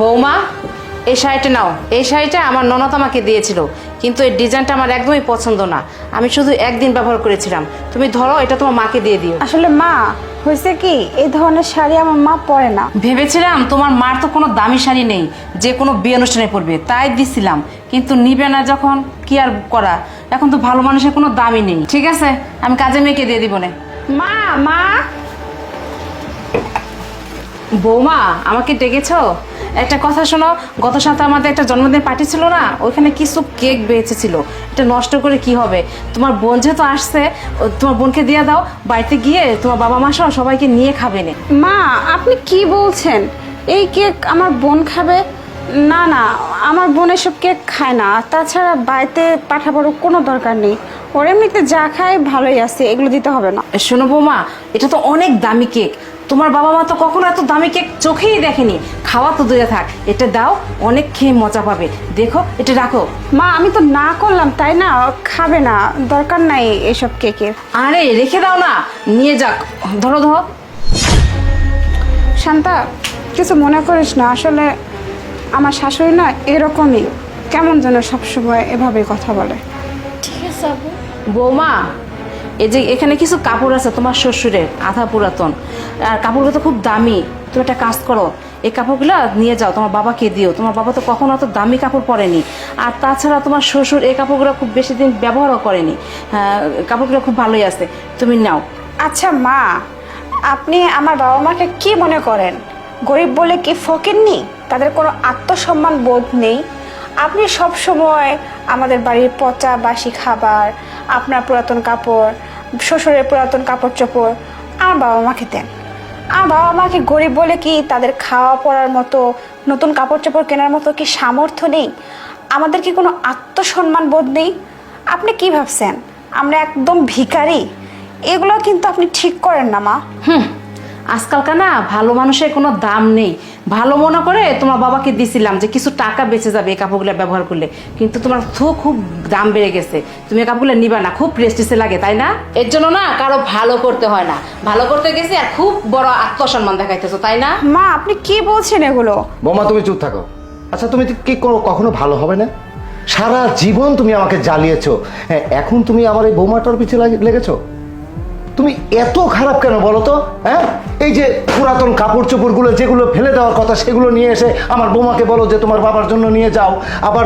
বৌমা এই শাড়িটা নাও। এই শাড়িটা আমার ননদ আমাকে দিয়েছিল কিন্তু এই ডিজাইনটা আমার একদমই পছন্দ না। আমি শুধু একদিন ব্যবহার করেছিলাম। তুমি ধরো এটা তোমার মাকে দিয়ে দিও। আসলে মা হয়েছে কি এই ধরনের শাড়ি আমার মা পরে না। ভেবেছিলাম তোমার মার তো কোনো দামি শাড়ি নেই যে কোনো বিয়ে অনুষ্ঠানে পরবে তাই দিছিলাম। কিন্তু নিবে না যখন কি আর করা? এখন তো ভালো মানুষের কোনো দামই নেই। ঠিক আছে আমি কাজে মেয়েকে দিয়ে দিব না। মা মা! বৌমা আমাকে ডেকেছ? একটা কথা শোনো গত সপ্তাহে আমাদের একটা জন্মদিন পার্টি ছিল না ওইখানে কিছু কেক বেঁচেছিল এটা নষ্ট করে কি হবে? তোমার বোন যেহেতু আসছে ও তোমার বোনকে দিয়ে দাও বাড়িতে গিয়ে তোমার বাবা মা সহ সবাইকে নিয়ে খাবে না মা আপনি কি বলছেন? এই কেক আমার বোন খাবে? না না আমার বোন এসব কেক খায় না তাছাড়া বাড়িতে পাঠাবার কোনো দরকার নেই। ওর এমনিতে যা খায় ভালোই আছে এগুলো দিতে হবে না। শোনো বৌমা এটা তো অনেক দামি কেক তোমার বাবা মা তো কখনো এত দামি কেক চোখেই দেখেনি। খাওয়া তো দূরে থাক এটা দাও অনেক খেয়ে মজা পাবে। দেখো এটা রাখো। মা আমি তো না করলাম তাই না? খাবে না দরকার নাই এসব কেকের। আরে রেখে দাও না নিয়ে যাক। ধরো ধরো। শান্তা কিছু মনে করিস না আসলে আমার শাশুড়ি না এরকমই। কেমন যেন সবসময় এভাবে কথা বলে। ঠিক আছে বৌমা এই যে এখানে কিছু কাপড় আছে তোমার শ্বশুরের আধা পুরাতন। আর কাপড়গুলো তো খুব দামি। তুমি একটা কাজ করো এই কাপড়গুলো নিয়ে যাও তোমার বাবাকে দিও। তোমার বাবা তো কখনো অত দামি কাপড় পরেনি। আর তাছাড়া তোমার শ্বশুর এই কাপড়গুলো খুব বেশি দিন ব্যবহারও করেনি। হ্যাঁ, কাপড়গুলো খুব ভালোই আছে। তুমি নাও। আচ্ছা মা আপনি আমার বাবা মাকে কি মনে করেন? গরিব বলে কি ফকিরনি? তাদের কোনো আত্মসম্মান বোধ নেই? আপনি সব সময় আমাদের বাড়ির পচা বাসি খাবার আপনার পুরাতন কাপড় শ্বশুরের পুরাতন কাপড় চোপড় আমার বাবা মা দেন। আমার বাবা মাকে গরিব বলে কি তাদের খাওয়া পড়ার মতো, নতুন কাপড় চোপড় কেনার মতো কি সামর্থ্য নেই? আমাদের কি কোনো আত্মসম্মান বোধ নেই? আপনি কি ভাবছেন? আমরা একদম ভিখারি। এগুলো কিন্তু আপনি ঠিক করেন না, মা। হুম। আজকালকার না ভালো মানুষের কোনো দাম নেই। ভালো মনে করে তোমার বাবাকে দিছিলাম যে কিছু টাকা বেঁচে যাবে এই কাপড়গুলো ব্যবহার করলে। কিন্তু তোমার তো খুব দাম বেড়ে গেছে। তুমি এই কাপড়গুলো নিবা না খুব প্রেস্টিসে লাগে তাই না? এর জন্য না কারও ভালো করতে হয় না। ভালো করতে গেছি আর খুব বড় আত্মসম্মান দেখাইতেছো তাই না? মা আপনি কি বলছেন এগুলো? বোমা তুমি চুপ থাকো। আচ্ছা তুমি তো কি করো কখনো ভালো হবে না? সারা জীবন তুমি আমাকে জ্বালিয়েছো। হ্যাঁ এখন তুমি আমার এই বৌমাটার পিছে লাগি- লেগেছো? তুমি এত খারাপ কেন বলো তো হ্যাঁ? এই যে পুরাতন কাপড় চোপড়গুলো যেগুলো ফেলে দেওয়ার কথা, সেগুলো নিয়ে এসে আমার বৌমাকে বলো যে তোমার বাবার জন্য নিয়ে যাও। আবার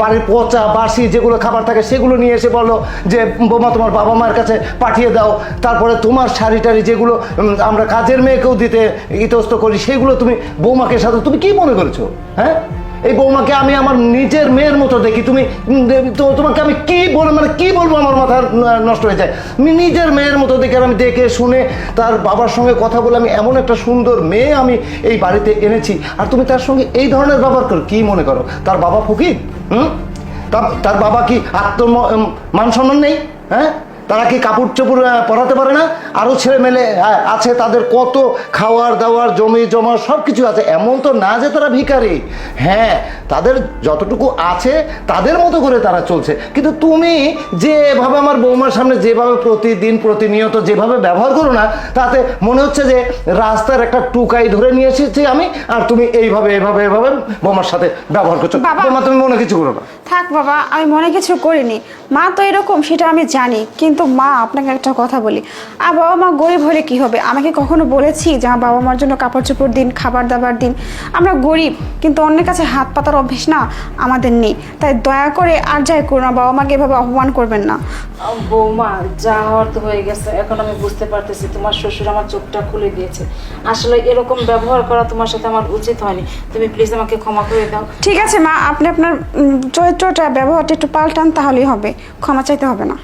বাড়ির পচা, বাসি যেগুলো খাবার থাকে, সেগুলো নিয়ে এসে বলো যে, বৌমা তোমার বাবা মায়ের কাছে পাঠিয়ে দাও। তারপরে তোমার শাড়ি টাড়ি যেগুলো আমরা কাজের মেয়েকেও দিতে ইতস্ত করি, সেগুলো তুমি বৌমাকে সাথে তুমি কি মনে করেছ হ্যাঁ? এই বৌমাকে আমি আমার নিজের মেয়ের মতো দেখি। তুমি তো তোমাকে আমি কি বলে মানে কি বলব আমার মাথা নষ্ট হয়ে যায়। আমি নিজের মেয়ের মতো দেখে আমি দেখে শুনে তার বাবার সঙ্গে কথা বলে আমি এমন একটা সুন্দর মেয়ে আমি এই বাড়িতে এনেছি। আর তুমি তার সঙ্গে এই ধরনের ব্যবহার করো, কি মনে করো? তার বাবা ফকির, হুম? তার বাবা কি আত্ম মান সম্মান নেই? হ্যাঁ? তারা কি কাপড় চোপড় পরাতে পারে না? আরও ছেলে মেলে আছে তাদের কত খাওয়ার দাওয়ার জমি জমা সব কিছু আছে। এমন তো না যে তারা ভিখারি। হ্যাঁ তাদের যতটুকু আছে তাদের মতো করে তারা চলছে। কিন্তু তুমি যেভাবে আমার বৌমার সামনে যেভাবে প্রতিদিন প্রতিনিয়ত যেভাবে ব্যবহার করো না তাতে মনে হচ্ছে যে রাস্তার একটা টুকাই ধরে নিয়ে এসেছি আমি আর তুমি এইভাবে এইভাবে এইভাবে বৌমার সাথে ব্যবহার করছ। বাবা। বৌমা তুমি মনে কিছু করো না। থাক বাবা আমি মনে কিছু করিনি। মা তো এরকম সেটা আমি জানি। কিন্তু মা আপনাকে একটা কথা বলি। আর বাবা মা গরিব হলে কি হবে? আমাকে কখনো বলেছি যে আমার বাবা মার জন্য কাপড় চোপড় দিন খাবার দাবার দিন? আমরা গরিব কিন্তু অন্যের কাছে হাত পাতার অভ্যেস না আমাদের নেই। তাই দয়া করে আর যাই করুন না বাবা মাকে এভাবে অপমান করবেন না। বৌমা যা হওয়ার তো হয়ে গেছে। এখন আমি বুঝতে পারতেছি তোমার শ্বশুর আমার চোখটা খুলে দিয়েছে। আসলে এরকম ব্যবহার করা তোমার সাথে আমার উচিত হয়নি। তুমি প্লিজ আমাকে ক্ষমা করে দাও। ঠিক আছে মা আপনি আপনার চরিত্রটা ব্যবহারটা একটু পাল্টান তাহলেই হবে। ক্ষমা চাইতে হবে না।